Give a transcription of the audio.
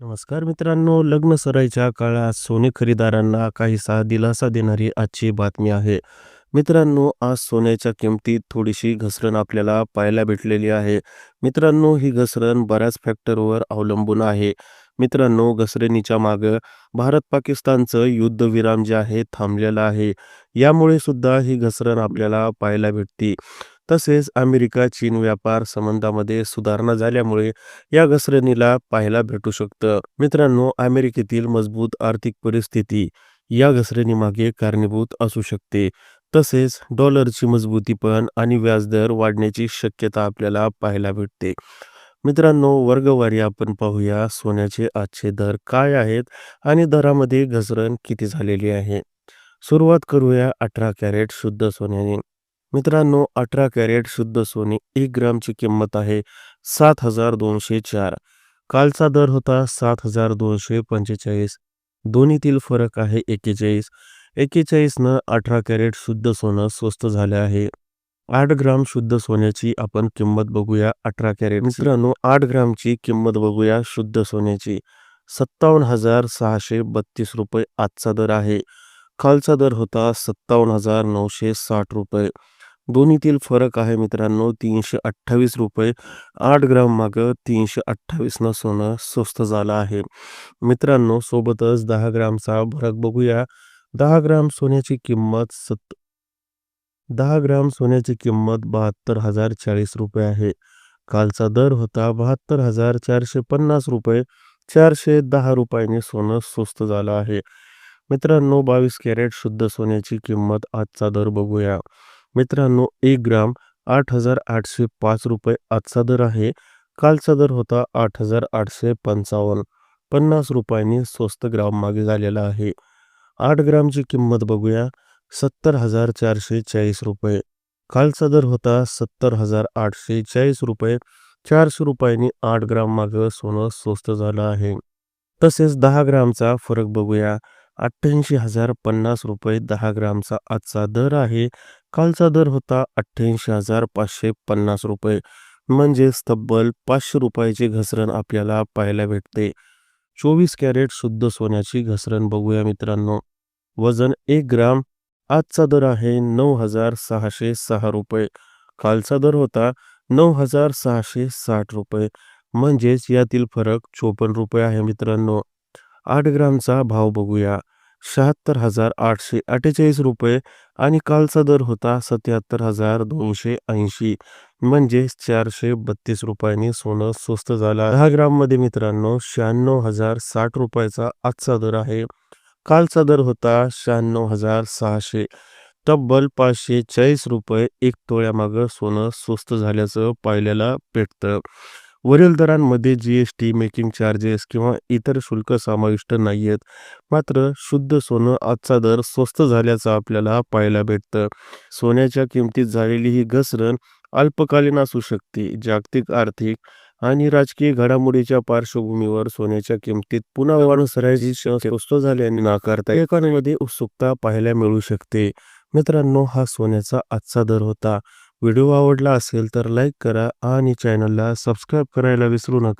नमस्कार मित्रांनो लग्न सराईच्या काळात सोने खरेदीदारांना काहीसा दिलासा देणारी आजची बातमी आहे. मित्रांनो आज सोन्याच्या किमतीत थोडीशी घसरण आपल्याला पाहायला भेटलेली आहे. मित्रांनो ही घसरण बऱ्याच फॅक्टरवर अवलंबून आहे. मित्रांनो घसरणीच्या मागं भारत पाकिस्तानचं युद्धविराम जे आहे थांबलेलं आहे. यामुळे सुद्धा ही घसरण आपल्याला पाहायला भेटते. तसेच अमेरिका चीन व्यापार संबंधामध्ये सुधारणा झाल्यामुळे या घसरणीला पाहायला भेटू शकतं. मित्रांनो अमेरिकेतील मजबूत आर्थिक परिस्थिती या घसरणीमागे कारणीभूत असू शकते. तसेच डॉलरची मजबूती पण आणि व्याजदर वाढण्याची शक्यता आपल्याला पाहायला भेटते. मित्रांनो वर्गवारी आपण पाहूया सोन्याचे आजचे दर काय आहेत आणि दरामध्ये घसरण किती झालेली आहे. सुरुवात करूया अठरा कॅरेट शुद्ध सोन्याने. मित्रांनो अठरा कॅरेट शुद्ध सोने एक ग्रामची किंमत आहे सात हजार दोनशे चार. कालचा दर होता सात हजार दोनशे पंचेचाळीस. दोन्हीतील फरक आहे एक्केचाळीस. एक्केचाळीसनं अठरा कॅरेट शुद्ध सोनं स्वस्त झाले आहे. आठ ग्राम शुद्ध सोन्याची आपण किंमत बघूया अठरा कॅरेट मित्रांनो आठ ग्रामची किंमत बघूया शुद्ध सोन्याची. सत्तावन्न हजार सहाशे बत्तीस रुपये आजचा दर आहे. कालचा दर होता सत्तावन्न हजार नऊशे साठ रुपये. दोन्हीतील फरक आहे मित्रांनो. तीनशे अठ्ठावीस रुपये आठ ग्राम मागं तीनशे अठ्ठावीसनं सोनं स्वस्त झालं आहे. मित्रांनो सोबतच दहा ग्रामचा फरक बघूया. दहा ग्राम सोन्याची किंमत सत दहा ग्राम सोन्याची किंमत बहात्तर हजार चाळीस रुपये आहे. कालचा दर होता बहात्तर हजार चारशे पन्नास रुपये चारशे दहा रुपयाने सोनं स्वस्त झालं आहे. मित्रांनो बावीस कॅरेट शुद्ध सोन्याची किंमत आजचा दर बघूया. मित्रांनो एक ग्राम आठ हजार आठशे पाच रुपये आजचा दर आहे. कालचा दर होता आठ हजार आठशे पंचावन्न. पन्नास रुपयांनी स्वस्त ग्राम मागे झालेला आहे. आठ ग्रामची किंमत बघूया. सत्तर हजार चारशे चाळीस रुपये. कालचा दर होता सत्तर हजार आठशे चाळीस रुपये. चारशे रुपयांनी आठ ग्राम मागं सोनं स्वस्त झालं आहे. तसेच दहा ग्रामचा फरक बघूया. अठ्ठ्याऐंशी हजार पन्नास रुपये दहा ग्रामचा आजचा दर आहे. कालचा दर होता अठ्ठ्याऐंशी हजार पाचशे पन्नास रुपये. म्हणजेच तब्बल पाचशे रुपयाची घसरण आपल्याला पाहायला भेटते. चोवीस कॅरेट शुद्ध सोन्याची घसरण बघूया मित्रांनो. वजन एक ग्राम. आजचा दर आहे नऊ हजार सहाशे सहा रुपये. कालचा दर होता नऊ हजार सहाशे साठ रुपये. म्हणजेच यातील फरक चोपन्न रुपये आहे मित्रांनो. आठ ग्रामचा भाव बघूया. शहात्तर हजार आठशे अठ्ठेचाळीस रुपये आणि कालचा दर होता सत्याहत्तर हजार दोनशे ऐंशी. म्हणजे चारशे बत्तीस रुपयांनी सोनं स्वस्त झालं. दहा ग्राममध्ये मित्रांनो शहाण्णव हजार साठ रुपयाचा आजचा दर आहे. कालचा दर होता शहाण्णव हजार सहाशे. तब्बल पाचशे चाळीस रुपये एक तोळ्यामागं सोनं स्वस्त झाल्याचं पाहिल्याला भेटतं वरील दरांमध्ये G S T making charges किंवा इतर शुल्क समाविष्ट नाही आहेत मात्र शुद्ध सोनं आजचा दर स्वस्त झाल्याचं आपल्याला पाहायला भेटतं. सोन्याच्या किमतीत झालेली ही घसरण अल्पकालीन असू शकते जागतिक आर्थिक आणि राजकीय घडामोडीच्या पार्श्वभूमीवर सोन्याच्या किमतीत पुन्हा वाढसरायची स्वस्त झाल्याने नाकारता एकामध्ये उत्सुकता पाहायला मिळू शकते. मित्रांनो हा सोन्याचा आजचा दर होता. व्हिडिओ आवडला असेल तर लाईक करा आणि चॅनलला सबस्क्राईब करायला विसरू नका.